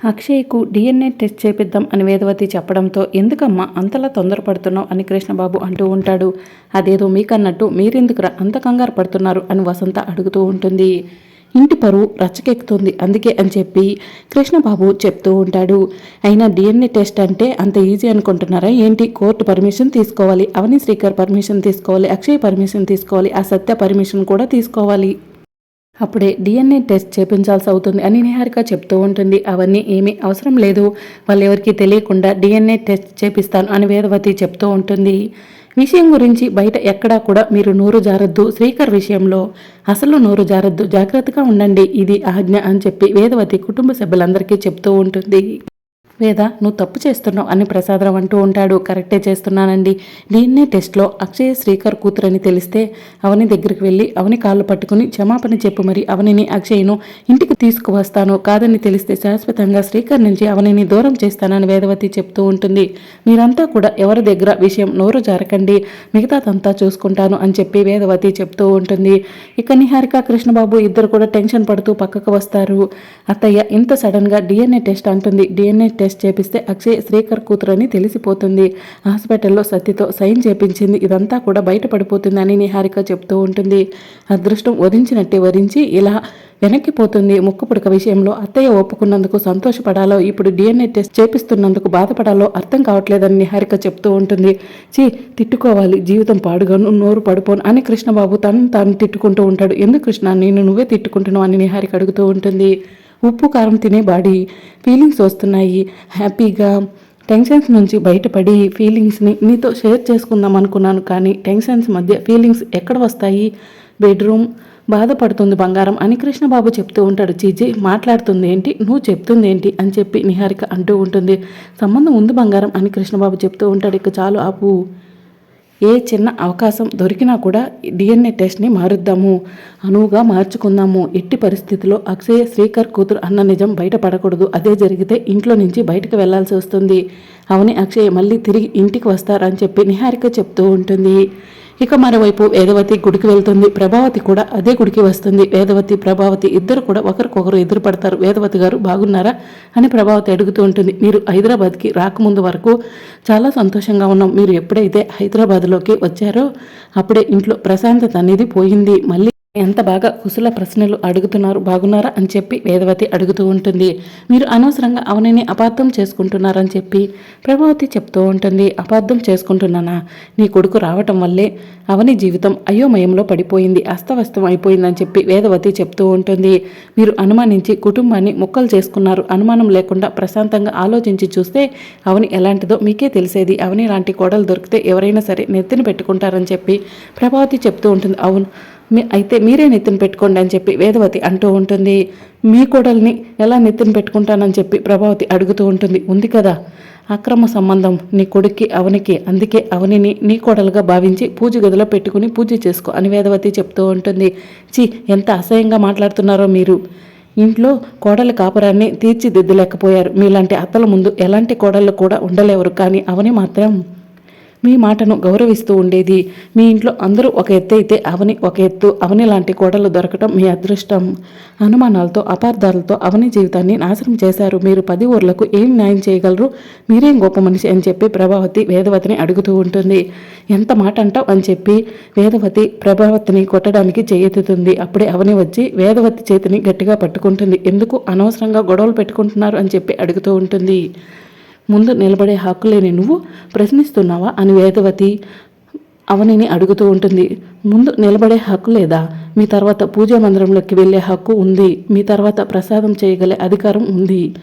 అక్షయ్కు DNA test చేపిద్దాం అని వేదవతి చెప్పడంతో ఎందుకమ్మా అంతలా తొందరపడుతున్నావు? అని కృష్ణబాబు అంటూ ఉంటాడు. అదేదో మీకన్నట్టు మీరెందుకురా అంత కంగారు పడుతున్నారు? అని వసంత అడుగుతూ ఉంటుంది. ఇంటి పరువు రచ్చకెక్కుతుంది అందుకే అని చెప్పి కృష్ణబాబు చెప్తూ ఉంటాడు. అయినా డిఎన్ఏ టెస్ట్ అంటే అంత ఈజీ అనుకుంటున్నారా? ఏంటి? కోర్టు పర్మిషన్ తీసుకోవాలి అవని శ్రీకర్ పర్మిషన్ తీసుకోవాలి అక్షయ్ పర్మిషన్ తీసుకోవాలి ఆ సత్య పర్మిషన్ కూడా తీసుకోవాలి. అప్పుడే డిఎన్ఏ టెస్ట్ చేపించాల్సి అవుతుంది అని నిహారిక చెప్తూ ఉంటుంది. అవన్నీ ఏమీ అవసరం లేదు. వాళ్ళెవరికి తెలియకుండా డిఎన్ఏ టెస్ట్ చేపిస్తాను అని వేదవతి చెప్తూ ఉంటుంది. విషయం గురించి బయట ఎక్కడా కూడా మీరు నోరు జారద్దు. శ్రీకర్ విషయంలో అసలు నోరు జారద్దు. జాగ్రత్తగా ఉండండి. ఇది ఆజ్ఞ అని చెప్పి వేదవతి కుటుంబ సభ్యులందరికీ చెప్తూ ఉంటుంది. వేద నువ్వు తప్పు చేస్తున్నావు అని ప్రసాదరావు అంటూ ఉంటాడు. కరెక్టే చేస్తున్నానండి. డిఎన్ఏ టెస్ట్లో అక్షయ శ్రీకర్ కూతురని తెలిస్తే అవని దగ్గరికి వెళ్ళి అవని కాళ్ళు పట్టుకుని క్షమాపణ చెప్పు మరి. అవనిని అక్షయ్ను ఇంటికి తీసుకువస్తాను. కాదని తెలిస్తే శాశ్వతంగా శ్రీకర్ నుంచి అవనిని దూరం చేస్తానని వేదవతి చెప్తూ ఉంటుంది. మీరంతా కూడా ఎవరి దగ్గర విషయం నోరు జారకండి. మిగతాదంతా చూసుకుంటాను అని చెప్పి వేదవతి చెప్తూ ఉంటుంది. ఇక నిహారిక కృష్ణబాబు ఇద్దరు కూడా టెన్షన్ పడుతూ పక్కకు వస్తారు. అత్తయ్య ఇంత సడన్గా డిఎన్ఏ టెస్ట్ అంటుంది. డిఎన్ఏ టెస్ట్ టెస్ట్ చేపిస్తే అక్షయ్ శ్రీకర్ కూతురని తెలిసిపోతుంది. హాస్పిటల్లో సత్యతో సైన్ చేపించింది. ఇదంతా కూడా బయటపడిపోతుందని నిహారిక చెప్తూ ఉంటుంది. అదృష్టం వధించినట్టే వరించి ఇలా వెనక్కిపోతుంది ముక్కు పుడక విషయంలో అత్తయ్య ఒప్పుకున్నందుకు సంతోషపడాలో ఇప్పుడు డిఎన్ఏ టెస్ట్ చేపిస్తున్నందుకు బాధపడాలో అర్థం కావట్లేదని నిహారిక చెప్తూ ఉంటుంది. చీ తిట్టుకోవాలి. జీవితం పాడుగాను నోరు పడుపోను అని కృష్ణబాబు తను తాను తిట్టుకుంటూ ఉంటాడు. ఎందుకు కృష్ణ నేను నువ్వే తిట్టుకుంటున్నావు అని నిహారిక అడుగుతూ ఉంటుంది. ఉప్పు కారం తినే బాడీ ఫీలింగ్స్ వస్తున్నాయి. హ్యాపీగా టెన్షన్స్ నుంచి బయటపడి ఫీలింగ్స్ని నీతో షేర్ చేసుకుందాం అనుకున్నాను కానీ టెన్షన్స్ మధ్య ఫీలింగ్స్ ఎక్కడ వస్తాయి? బెడ్రూమ్ బాధపడుతుంది బంగారం అని కృష్ణబాబు చెప్తూ ఉంటాడు. చీజీ మాట్లాడుతుంది ఏంటి? నువ్వు చెప్తుంది ఏంటి? అని చెప్పి నిహారిక అంటూ ఉంటుంది. సంబంధం ఉంది బంగారం అని కృష్ణబాబు చెప్తూ ఉంటాడు. ఇక చాలు ఆపు. ఏ చిన్న అవకాశం దొరికినా కూడా డిఎన్ఏ టెస్ట్ని మారుద్దాము అనువుగా మార్చుకుందాము. ఎట్టి పరిస్థితిలో అక్షయ శ్రీకర్ కూతురు అన్న నిజం బయటపడకూడదు. అదే జరిగితే ఇంట్లో నుంచి బయటకు వెళ్ళాల్సి వస్తుంది. అవని అక్షయ్ మళ్ళీ తిరిగి ఇంటికి వస్తారని చెప్పి నిహారిక చెప్తూ ఉంటుంది. ఇక మరోవైపు వేదవతి గుడికి వెళ్తుంది. ప్రభావతి కూడా అదే గుడికి వస్తుంది. వేదవతి ప్రభావతి ఇద్దరు కూడా ఒకరికొకరు ఎదురుపడతారు. వేదవతి గారు బాగున్నారా అని ప్రభావతి అడుగుతూ ఉంటుంది. మీరు హైదరాబాద్కి రాకముందు వరకు చాలా సంతోషంగా ఉన్నాం. మీరు ఎప్పుడైతే హైదరాబాద్లోకి వచ్చారో అప్పుడే ఇంట్లో ప్రశాంతత అనేది పోయింది. మళ్ళీ ఎంత బాగా కుశల ప్రశ్నలు అడుగుతున్నారు బాగున్నారా అని చెప్పి వేదవతి అడుగుతూ ఉంటుంది. మీరు అనవసరంగా అవనిని అపార్థం చేసుకుంటున్నారని చెప్పి ప్రభావతి చెప్తూ ఉంటుంది. అపార్థం చేసుకుంటున్నానా? నీ కొడుకు రావటం వల్లే అవని జీవితం అయోమయంలో పడిపోయింది అస్తవ్యస్తం అయిపోయిందని చెప్పి వేదవతి చెప్తూ ఉంటుంది. మీరు అనుమానించి కుటుంబాన్ని ముక్కలు చేసుకున్నారు. అనుమానం లేకుండా ప్రశాంతంగా ఆలోచించి చూస్తే అవని ఎలాంటిదో మీకే తెలిసేది. అవని లాంటి కోడలు దొరికితే ఎవరైనా సరే నెత్తిన పెట్టుకుంటారని చెప్పి ప్రభావతి చెప్తూ ఉంటుంది. అవును మీ అయితే మీరే నెత్తిన పెట్టుకోండి అని చెప్పి వేదవతి అంటూ ఉంటుంది. మీ కోడల్ని ఎలా నెత్తిన పెట్టుకుంటానని చెప్పి ప్రభావతి అడుగుతూ ఉంటుంది. ఉంది కదా? అక్రమ సంబంధం. నీ కొడుక్కి అవనికి అందుకే అవనిని నీ కోడలుగా భావించి పూజ గదిలో పెట్టుకుని పూజ చేసుకో అని వేదవతి చెప్తూ ఉంటుంది. చి ఎంత అసహ్యంగా మాట్లాడుతున్నారో మీరు. ఇంట్లో కోడల కాపురాన్ని తీర్చిదిద్దలేకపోయారు. మీలాంటి అత్తల ముందు ఎలాంటి కోడళ్ళు కూడా ఉండలేవరు. కానీ అవని మాత్రం మీ మాటను గౌరవిస్తూ ఉండేది. మీ ఇంట్లో అందరూ ఒక ఎత్తు అయితే అవని ఒక ఎత్తు అవని లాంటి కోడలు దొరకటం మీ అదృష్టం. అనుమానాలతో అపార్థాలతో అవని జీవితాన్ని నాశనం చేశారు. మీరు పది ఊర్లకు ఏం న్యాయం చేయగలరు? మీరేం గొప్ప మనిషి అని చెప్పి ప్రభావతి వేదవతిని అడుగుతూ ఉంటుంది. ఎంత మాట అంటావు అని చెప్పి వేదవతి ప్రభావతిని కొట్టడానికి చేయెత్తుతుంది. అప్పుడే అవని వచ్చి వేదవతి చేతిని గట్టిగా పట్టుకుంటుంది. ఎందుకు అనవసరంగా గొడవలు పెట్టుకుంటున్నారు అని చెప్పి అడుగుతూ ఉంటుంది. ముందు నిలబడే హక్కు లేని నువ్వు ప్రశ్నిస్తున్నావా? అని వేదవతి అవనిని అడుగుతూ ఉంటుంది. ముందు నిలబడే హక్కు లేదా? మీ తర్వాత పూజా మందిరంలోకి వెళ్ళే హక్కు ఉంది. మీ తర్వాత ప్రసాదం చేయగలే అధికారం ఉంది.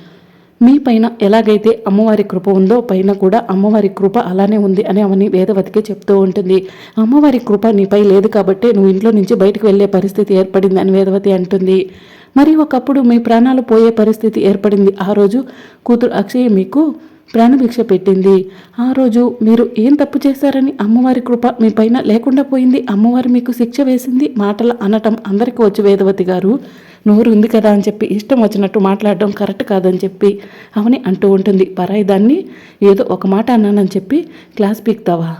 మీ పైన ఎలాగైతే అమ్మవారి కృప ఉందో పైన కూడా అమ్మవారి కృప అలానే ఉంది అని అవని వేదవతికి చెప్తూ ఉంటుంది. అమ్మవారి కృప నీపై లేదు కాబట్టి నువ్వు ఇంట్లో నుంచి బయటకు వెళ్ళే పరిస్థితి ఏర్పడింది అని వేదవతి అంటుంది. మరి ఒకప్పుడు మీ ప్రాణాలు పోయే పరిస్థితి ఏర్పడింది. ఆ రోజు కూతురు అక్షయ మీకు ప్రాణభిక్ష పెట్టింది. ఆ రోజు మీరు ఏం తప్పు చేశారని అమ్మవారి కృప మీ పైన లేకుండా పోయింది. అమ్మవారు మీకు శిక్ష వేసింది. మాటలు అనటం అందరికీ వచ్చి వేదవతి గారు. నోరు ఉంది కదా అని చెప్పి ఇష్టం వచ్చినట్టు మాట్లాడడం కరెక్ట్ కాదని చెప్పి అవని అంటూ ఉంటుంది. పరాయి దాన్ని ఏదో ఒక మాట అన్నానని చెప్పి క్లాస్ పీక్తావా?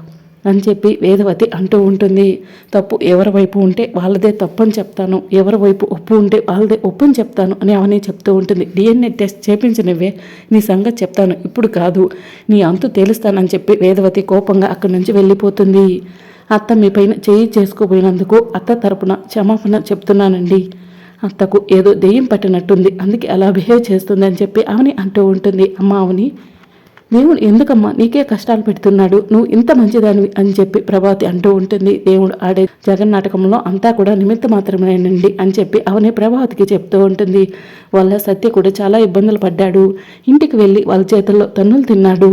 అని చెప్పి వేదవతి అంటూ ఉంటుంది. తప్పు ఎవరి వైపు ఉంటే వాళ్ళదే తప్పు అని చెప్తాను. ఎవరి వైపు ఒప్పు ఉంటే వాళ్ళదే ఒప్పు అని చెప్తాను అని అవని చెప్తూ ఉంటుంది. డిఎన్ఏ టెస్ట్ చేపించినవే నీ సంగతి చెప్తాను. ఇప్పుడు కాదు. నీ అంతు తేలుస్తానని చెప్పి వేదవతి కోపంగా అక్కడి నుంచి వెళ్ళిపోతుంది. అత్త మీ పైన చేయి చేసుకోపోయినందుకు అత్త తరపున క్షమాపణ చెప్తున్నానండి. అత్తకు ఏదో దెయ్యం పట్టినట్టుంది. అందుకే అలా బిహేవ్ చేస్తుందని చెప్పి అవని అంటూ ఉంటుంది. అమ్మ అవని దేవుడు ఎందుకమ్మా? నీకే కష్టాలు పెడుతున్నాడు. నువ్వు ఇంత మంచిదానివి అని చెప్పి ప్రభావతి అంటూ ఉంటుంది. దేవుడు ఆడే జగన్నాటకంలో అంతా కూడా నిమిత్త మాత్రమేనండి అని చెప్పి అవని ప్రభావతికి చెప్తూ ఉంటుంది. వాళ్ళ సత్య కూడా చాలా ఇబ్బందులు పడ్డాడు. ఇంటికి వెళ్ళి వాళ్ళ చేతుల్లో తన్నులు తిన్నాడు.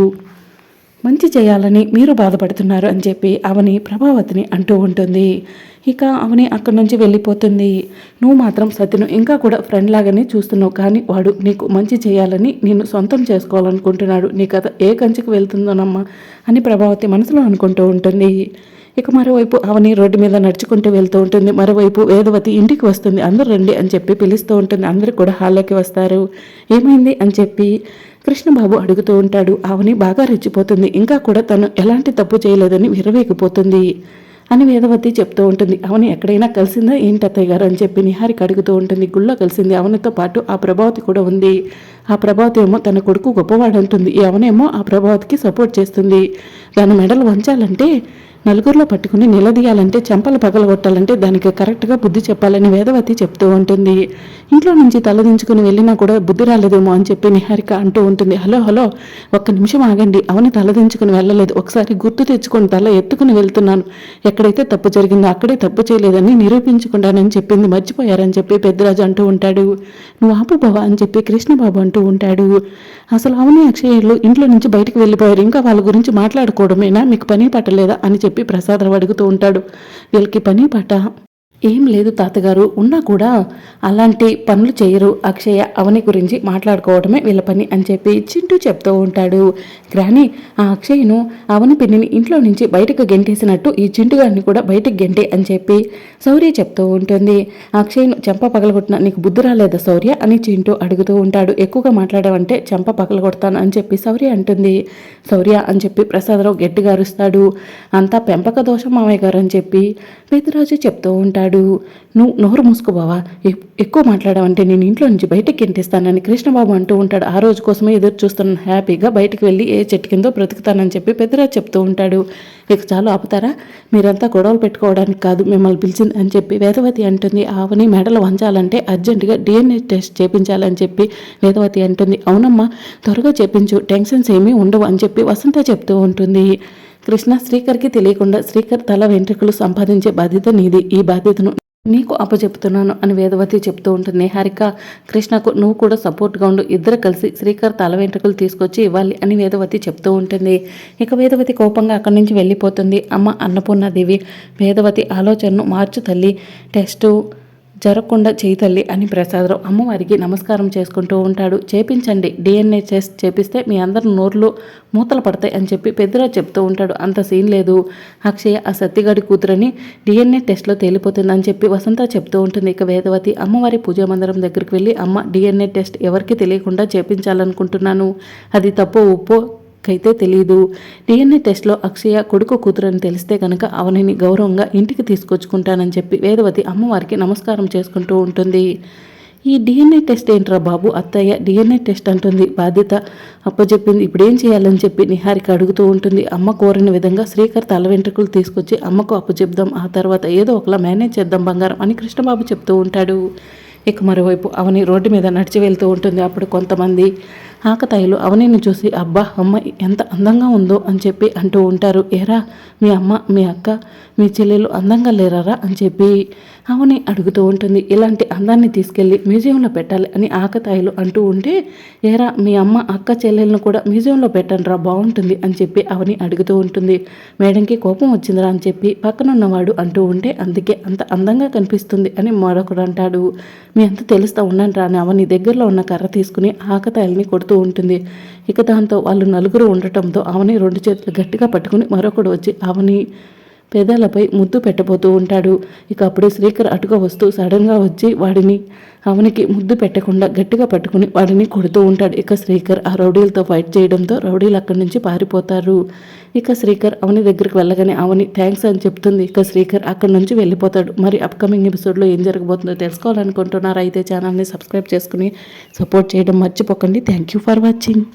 మంచి చేయాలని మీరు బాధపడుతున్నారు అని చెప్పి అవని ప్రభావతిని అంటూ ఉంటుంది. ఇక అవని అక్కడి నుంచి వెళ్ళిపోతుంది. నువ్వు మాత్రం సత్యను ఇంకా కూడా ఫ్రెండ్ లాగానే చూస్తున్నావు. కానీ వాడు నీకు మంచి చేయాలని నేను సొంతం చేసుకోవాలనుకుంటున్నాడు. నీ కథ ఏ కంచికి వెళ్తుందోనమ్మా అని ప్రభావతి మనసులో అనుకుంటూ ఉంటుంది. ఇక మరోవైపు అవని రోడ్డు మీద నడుచుకుంటూ వెళ్తూ ఉంటుంది. మరోవైపు వేదవతి ఇంటికి వస్తుంది. అందరూ రండి అని చెప్పి పిలుస్తూ ఉంటుంది. అందరూ కూడా హాల్లోకి వస్తారు. ఏమైంది అని చెప్పి కృష్ణబాబు అడుగుతూ ఉంటాడు. అవని బాగా రెచ్చిపోతుంది. ఇంకా కూడా తను ఎలాంటి తప్పు చేయలేదని విరవేగిపోతుంది అని వేదవతి చెప్తూ ఉంటుంది. అవని ఎక్కడైనా కలిసిందా? ఏంటి అత్తయ్య గారు? అని చెప్పి నిహారికి అడుగుతూ ఉంటుంది. గుళ్ళో కలిసింది. అవనితో పాటు ఆ ప్రభావతి కూడా ఉంది. ఆ ప్రభావతి ఏమో తన కొడుకు గొప్పవాడు అంటుంది అవనేమో ఆ ప్రభావతికి సపోర్ట్ చేస్తుంది. దాని మెడలు వంచాలంటే నలుగురిలో పట్టుకుని నిలదీయాలంటే చెంపలు పగలగొట్టాలంటే దానికి కరెక్ట్గా బుద్ధి చెప్పాలని వేదవతి చెప్తూ ఉంటుంది. ఇంట్లో నుంచి తలదించుకుని వెళ్ళినా కూడా బుద్ధి రాలేదేమో అని చెప్పి నిహారిక అంటూ ఉంటుంది. హలో హలో ఒక్క నిమిషం ఆగండి. అవని తలదించుకుని వెళ్ళలేదు. ఒకసారి గుర్తు తెచ్చుకొని తల ఎత్తుకుని వెళ్తున్నాను. ఎక్కడైతే తప్పు జరిగిందో అక్కడే తప్పు చేయలేదని నిరూపించుకుంటానని చెప్పింది. మర్చిపోయారని చెప్పి పెద్దరాజు అంటూ ఉంటాడు. నువ్వు ఆపు బావా అని చెప్పి కృష్ణబాబు అంటూ ఉంటాడు. అసలు అవని అక్షయ్యలు ఇంట్లో నుంచి బయటకు వెళ్ళిపోయారు. ఇంకా వాళ్ళ గురించి మాట్లాడుకోవడమేనా? మీకు పని పట్టలేదా అని చెప్పి ప్రసాదరావు అడుగుతూ ఉంటాడు. వీళ్ళకి పని పట్ట ఏం లేదు తాతగారు ఉన్నా కూడా అలాంటి పనులు చేయరు. అక్షయ అవని గురించి మాట్లాడుకోవడమే వీళ్ళ పని అని చెప్పి చింటూ చెప్తూ ఉంటాడు. గ్రాని ఆ అక్షయ్ను అవని పిన్నిని ఇంట్లో నుంచి బయటకు గెంటేసినట్టు ఈ చింటు గారిని కూడా బయటకు గెంటే అని చెప్పి శౌర్య చెప్తూ ఉంటుంది. అక్షయ్ను చెంప పగలగొట్టిన నీకు బుద్ధి రాలేదా శౌర్య అని చింటూ అడుగుతూ ఉంటాడు. ఎక్కువగా మాట్లాడావంటే చెంప పగలగొడతాను అని చెప్పి శౌర్య అంటుంది. శౌర్య అని చెప్పి ప్రసాదరావు గట్టిగా అరుస్తాడు. అంతా పెంపక దోషం మామయ్య గారు అని చెప్పి పెద్దరాజు చెప్తూ ఉంటాడు. నువ్వు నోరు మూసుకోబావా? ఎక్కువ మాట్లాడావంటే నేను ఇంట్లో నుంచి బయటకి గెంటిస్తానని కృష్ణబాబు అంటూ ఉంటాడు. ఆ రోజు కోసమే ఎదురు చూస్తున్నాను హ్యాపీగా బయటకు వెళ్ళి ఏ చెట్టు కిందో బ్రతుకుతానని చెప్పి పెద్దరాజు చెప్తూ ఉంటాడు. ఇక చాలు ఆపుతారా? మీరంతా గొడవలు పెట్టుకోవడానికి కాదు మిమ్మల్ని పిలిచింది అని చెప్పి వేదవతి అంటుంది. ఆవుని మెడలు వంచాలంటే అర్జెంటుగా డిఎన్ఏ టెస్ట్ చేపించాలని చెప్పి వేదవతి అంటుంది. అవునమ్మా త్వరగా చేపించు టెన్షన్స్ ఏమీ ఉండవు అని చెప్పి వసంత చెప్తూ ఉంటుంది. కృష్ణ శ్రీకర్కి తెలియకుండా శ్రీకర్ తల వెంట్రుకలు సంపాదించే బాధ్యత నీది. ఈ బాధ్యతను నీకు అప్పచెప్తున్నాను అని వేదవతి చెప్తూ ఉంటుంది. హారిక కృష్ణకు నువ్వు కూడా సపోర్ట్గా ఉండు. ఇద్దరు కలిసి శ్రీకర్ తల వెంట్రుకలు తీసుకొచ్చి ఇవ్వాలి అని వేదవతి చెప్తూ ఉంటుంది. ఇక వేదవతి కోపంగా అక్కడి నుంచి వెళ్ళిపోతుంది. అమ్మ అన్నపూర్ణాదేవి వేదవతి ఆలోచనను మార్చు తల్లి. టెస్టు జరగకుండా చేయి తల్లి అని ప్రసాదరావు అమ్మవారికి నమస్కారం చేసుకుంటూ ఉంటాడు. చేపించండి. డిఎన్ఏ టెస్ట్ చేపిస్తే మీ అందరు నోర్లు మూతలు పడతాయి అని చెప్పి పెద్దరాజు చెప్తూ ఉంటాడు. అంత సీన్ లేదు. అక్షయ ఆ సత్తిగాడి కూతురని డిఎన్ఏ టెస్ట్లో తేలిపోతుందని చెప్పి వసంత చెప్తూ ఉంటుంది. ఇక వేదవతి అమ్మవారి పూజా మందిరం దగ్గరికి వెళ్ళి అమ్మ డిఎన్ఏ టెస్ట్ ఎవరికి తెలియకుండా చేపించాలనుకుంటున్నాను. అది తప్పో ఉప్పో కైతే తెలియదు డిఎన్ఏ టెస్ట్లో అక్షయ కొడుకు కూతురని తెలిస్తే కనుక అవనిని గౌరవంగా ఇంటికి తీసుకొచ్చుకుంటానని చెప్పి వేదవతి అమ్మవారికి నమస్కారం చేసుకుంటూ ఉంటుంది. ఈ డిఎన్ఏ టెస్ట్ ఏంట్రా బాబు? అత్తయ్య డిఎన్ఏ టెస్ట్ అంటుంది. బాధ్యత అప్పచెప్పింది ఇప్పుడేం చేయాలని చెప్పి నిహారిక అడుగుతూ ఉంటుంది. అమ్మ కోరిన విధంగా శ్రీకర్ తల వెంట్రుకలు తీసుకొచ్చి అమ్మకు అప్పచెప్దాం ఆ తర్వాత ఏదో ఒకలా మేనేజ్ చేద్దాం బంగారం అని కృష్ణబాబు చెప్తూ ఉంటాడు. ఇక మరోవైపు అవని రోడ్డు మీద నడిచి వెళ్తూ ఉంటుంది. అప్పుడు కొంతమంది ఆకతాయిలు అవనిని చూసి అబ్బా అమ్మ ఎంత అందంగా ఉందో అని చెప్పి అంటూ ఉంటారు. ఏరా మీ అమ్మ మీ అక్క మీ చెల్లెలు అందంగా లేరారా? అని చెప్పి అవని అడుగుతూ ఉంటుంది. ఇలాంటి అందాన్ని తీసుకెళ్ళి మ్యూజియంలో పెట్టాలి అని ఆకతాయిలు అంటూ ఉంటే ఏరా మీ అమ్మ అక్క చెల్లెలను కూడా మ్యూజియంలో పెట్టండి రా బాగుంటుంది అని చెప్పి అవని అడుగుతూ ఉంటుంది. మేడంకి కోపం వచ్చిందిరా అని చెప్పి పక్కనున్నవాడు అంటూ ఉంటే అందుకే అంత అందంగా కనిపిస్తుంది అని మరొకడు అంటాడు. మీ అంత తెలుస్తా ఉండండి రా అని అవని దగ్గరలో ఉన్న కర్ర తీసుకుని ఆకతాయిల్ని కొడుతూ ఉంటుంది. ఇక దాంతో వాళ్ళు నలుగురు ఉండటంతో ఆమెని రెండు చేతులు గట్టిగా పట్టుకుని మరొకడు వచ్చి ఆమెని పెదాలపై ముద్దు పెట్టబోతూ ఉంటాడు. ఇక అప్పుడు శ్రీకర్ అటుగా వస్తూ సడన్గా వచ్చి వాడిని అవనికి ముద్దు పెట్టకుండా గట్టిగా పట్టుకుని వాడిని కొడుతూ ఉంటాడు. ఇక శ్రీకర్ ఆ రౌడీలతో ఫైట్ చేయడంతో రౌడీలు అక్కడి నుంచి పారిపోతారు. ఇక శ్రీకర్ అవని దగ్గరికి వెళ్ళగానే అవని థ్యాంక్స్ అని చెప్తుంది. ఇక శ్రీకర్ అక్కడి నుంచి వెళ్ళిపోతాడు. మరి అప్కమింగ్ ఎపిసోడ్లో ఏం జరగబోతుందో తెలుసుకోవాలనుకుంటున్నారా? అయితే ఛానల్ని సబ్స్క్రైబ్ చేసుకుని సపోర్ట్ చేయడం మర్చిపోకండి. Thank you for watching.